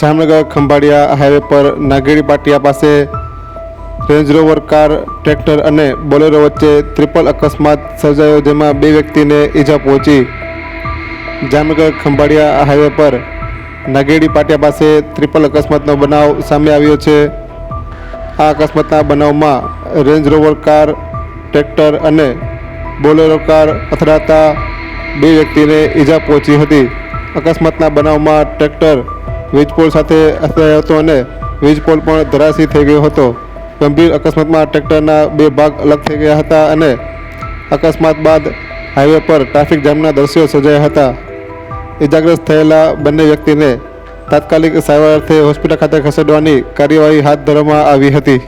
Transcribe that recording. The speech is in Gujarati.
જામનગર, ખંભાળિયા હાઈવે પર નાગેડી પાટિયા પાસે રેન્જ રોવર કાર, ટ્રેક્ટર અને બોલેરો વચ્ચે ત્રિપલ અકસ્માત સર્જાયો જેમાં બે વ્યક્તિને ઈજા પહોંચી. જામનગર, ખંભાળિયા હાઈવે પર નાગેડી પાટિયા પાસે ત્રિપલ અકસ્માતનો બનાવ સામે આવ્યો છે. આ અકસ્માતના બનાવમાં રેન્જ રોવર કાર, ટ્રેક્ટર અને બોલેરો કાર અથડાતા બે વ્યક્તિને ઈજા પહોંચી હતી. અકસ્માતના બનાવમાં ટ્રેક્ટર વીજપોલ સાથે અથડાયો હતો અને વીજપોલ પણ ધરાશી થઈ ગયો હતો. ગંભીર અકસ્માતમાં ટ્રેક્ટરના બે ભાગ અલગ થઈ ગયા હતા અને અકસ્માત બાદ હાઈવે પર ટ્રાફિક જામના દ્રશ્યો સર્જાયા હતા. ઇજાગ્રસ્ત થયેલા બંને વ્યક્તિને તાત્કાલિક સારવાર અર્થે હોસ્પિટલ ખાતે ખસેડવાની કાર્યવાહી હાથ ધરવામાં આવી હતી.